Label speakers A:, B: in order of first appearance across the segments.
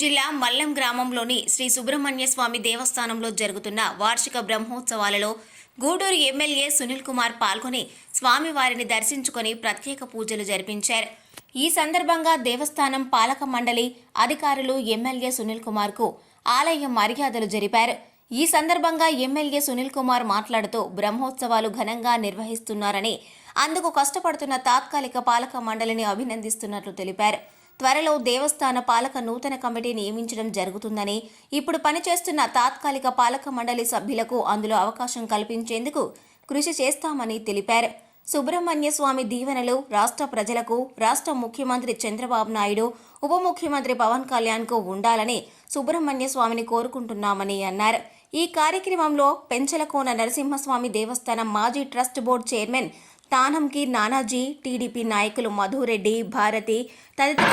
A: జిల్లా మల్లం గ్రామంలోని శ్రీ సుబ్రహ్మణ్య స్వామి దేవస్థానంలో జరుగుతున్న వార్షిక బ్రహ్మోత్సవాలలో గూడూరు ఎమ్మెల్యే సునీల్ కుమార్ పాల్గొని స్వామివారిని దర్శించుకొని ప్రత్యేక పూజలు జరిపించారు. ఈ సందర్భంగా దేవస్థానం పాలక మండలి అధికారులు ఎమ్మెల్యే సునీల్ కుమార్కు ఆలయ మర్యాదలు జరిపారు. ఈ సందర్భంగా ఎమ్మెల్యే సునీల్ కుమార్ మాట్లాడుతూ బ్రహ్మోత్సవాలు ఘనంగా నిర్వహిస్తున్నారని అందుకు కష్టపడుతున్న తాత్కాలిక పాలక మండలిని అభినందిస్తున్నట్లు తెలిపారు. త్వరలో దేవస్థాన పాలక నూతన కమిటీ నియమించడం జరుగుతుందని ఇప్పుడు పనిచేస్తున్న తాత్కాలిక పాలక మండలి సభ్యులకు అందులో అవకాశం కల్పించేందుకు కృషి చేస్తామని తెలిపారు. సుబ్రహ్మణ్య స్వామి దీవెనలు రాష్ట్ర ప్రజలకు రాష్ట్ర ముఖ్యమంత్రి చంద్రబాబు నాయుడు ఉప ముఖ్యమంత్రి పవన్ కళ్యాణ్కు ఉండాలని సుబ్రహ్మణ్య స్వామిని కోరుకుంటున్నామని అన్నారు. ఈ కార్యక్రమంలో పెంచలకోన నరసింహస్వామి దేవస్థానం మాజీ trust board chairman Tananki Nanaji TDP నాయకులు మధురెడ్డి భారతి తదితర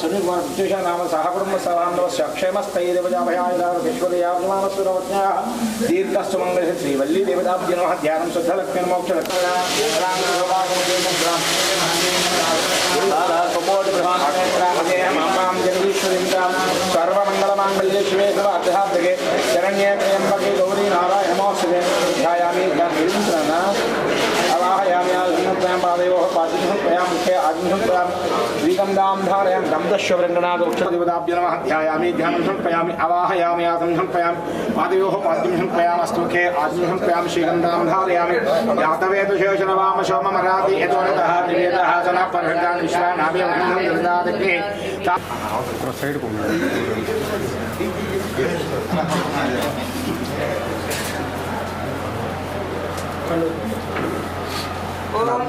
B: సాహిత్య సునీల్ కుమార్ ప్రత్యూష నామ సహబ్రహ్మ సహాండవస్య క్షేమస్థైర్యవజాభయాయుధారవిశ్వదేవాభిమానస్వరవజ్ఞా దీర్ఘస్సు మంగళ శ్రీ వల్లీ దేవతాభ్య నమ ధ్యానం శుద్ధలక్ష్మీ మోక్ష సర్వమంగళమాంగళ్యే శివే సర్వార్థే శరణ్యే త్రయంబకే గౌరీ నారాయణమోత్సవే ధ్యాయామి ధ్యానం అవాహయామి वादेवः पातिहं मुखे आग्निहं त्वयां द्विगन्धां धारयां गन्धश्ववृङ्गणाद वृक्षदेवताभ्य
C: नमः। ध्यायामि, ध्यानं समर्पयामि अवाहयामि यातं समर्पयामि।
D: पादयोः पाद्यं समर्पयामस्तुखे आग्निं समर्पयामि
C: श्रीगन्धां धारयामि यातवेतु शेषनवाम सोममराति यतोनतः निवेदः को Thank you.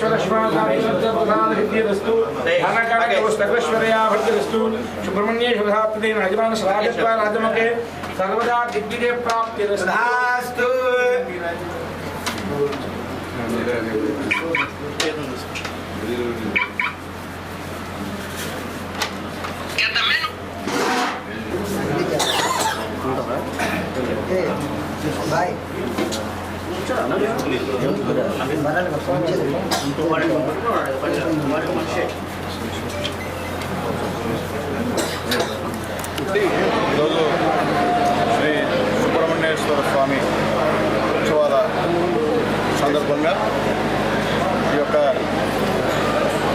B: బ్రహ్మేశ్వర శ్వాసాస్తు ధనకనకవస్తశ్వర్యాభర్తిరస్తు సుబ్రహ్మణ్యేశ్వరాప్తి యజమాన స్వాగత్వ రాజముఖే. సర్వదా దిగ్విజయ ప్రాప్తిరస్తు
E: ఈరోజు శ్రీ సుబ్రహ్మణ్యేశ్వర స్వామి ఉత్సవాల సందర్భంగా ఈ యొక్క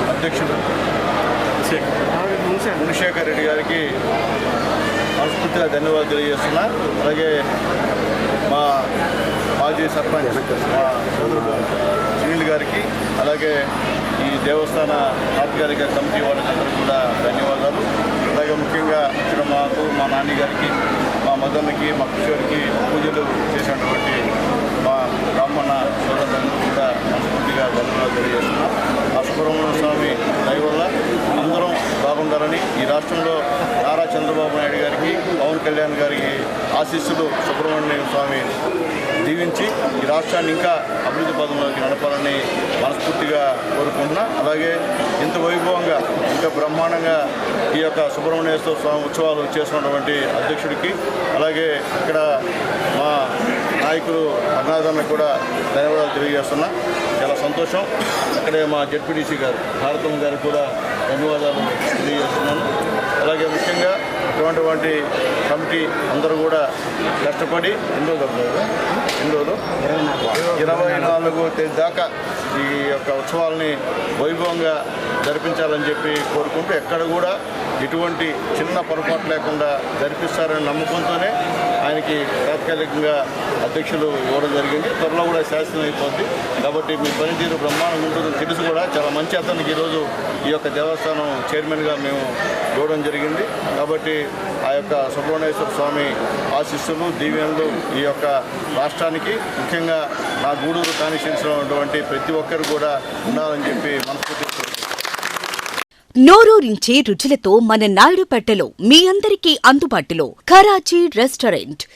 E: అధ్యక్షుడు గుణశేఖర్ రెడ్డి గారికి మనస్ఫూర్తిగా ధన్యవాదాలు తెలియజేస్తున్నా అలాగే మా మాజీ సర్పంచ్ మా సోదరుడు సునీల్ గారికి అలాగే ఈ దేవస్థాన తాత్కాలిక కమిటీ వాళ్ళకందరికీ కూడా ధన్యవాదాలు. అలాగే ముఖ్యంగా ఇక్కడ మాకు మా నాన్నగారికి మా మదన్కి మా కిషోర్కి పూజలు చేసినటువంటి మా బ్రాహ్మణ సోదరులందరూ కూడా మనస్ఫూర్తిగా ధన్యవాదాలు తెలియజేస్తున్నాం. ఆ సుబ్రహ్మణ్య స్వామి దయ వల్ల అందరం బాగుండాలని ఈ రాష్ట్రంలో నారా చంద్రబాబు నాయుడు గారికి పవన్ కళ్యాణ్ గారికి ఆశీస్సులు సుబ్రహ్మణ్య స్వామి దీవించి ఈ రాష్ట్రాన్ని ఇంకా అభివృద్ధి పదంలోకి నడపాలని మనస్ఫూర్తిగా కోరుకుంటున్నా. అలాగే ఇంత వైభవంగా ఇంకా బ్రహ్మాండంగా ఈ యొక్క సుబ్రహ్మణ్యేశ్వర స్వామి ఉత్సవాలు చేసినటువంటి అధ్యక్షుడికి అలాగే ఇక్కడ మా నాయకులు అరుణాథన్న కూడా ధన్యవాదాలు తెలియజేస్తున్నా. చాలా సంతోషం. అక్కడే మా జడ్పీటీసీ గారు భారతం గారు కూడా ధన్యవాదాలు ఇటువంటి కమిటీ అందరూ కూడా కష్టపడి ఎన్ని రోజులు ఎన్ని రోజులు ఇరవై నాలుగు తేదీ దాకా ఈ యొక్క ఉత్సవాల్ని వైభవంగా జరిపించాలని చెప్పి కోరుకుంటూ ఎక్కడ కూడా ఎటువంటి చిన్న పొరపాటు లేకుండా జరిపిస్తారనే నమ్మకంతోనే ఆయనకి తాత్కాలికంగా అధ్యక్షులు ఇవ్వడం జరిగింది. త్వరలో కూడా శాసనం అయిపోద్ది. కాబట్టి మీ పనితీరు బ్రహ్మాండం ఉంటుందని తెలుసు కూడా. చాలా మంచి అతనికి ఈరోజు ఈ యొక్క దేవస్థానం చైర్మన్గా మేము ఇవ్వడం జరిగింది. కాబట్టి ఆ యొక్క సుబ్రహ్మణ్యేశ్వర స్వామి ఆశిస్సులు దీవెనలు ఈ యొక్క రాష్ట్రానికి ముఖ్యంగా నా గూడూరు కాన్స్టిట్యూన్సీలో ఉన్నటువంటి ప్రతి ఒక్కరు కూడా ఉండాలని చెప్పి మనస్ఫూర్తి
F: నోరూరించే రుచులతో మన నాయుడుపేటలో మీ అందరికీ అందుబాటులో Karachi restaurant.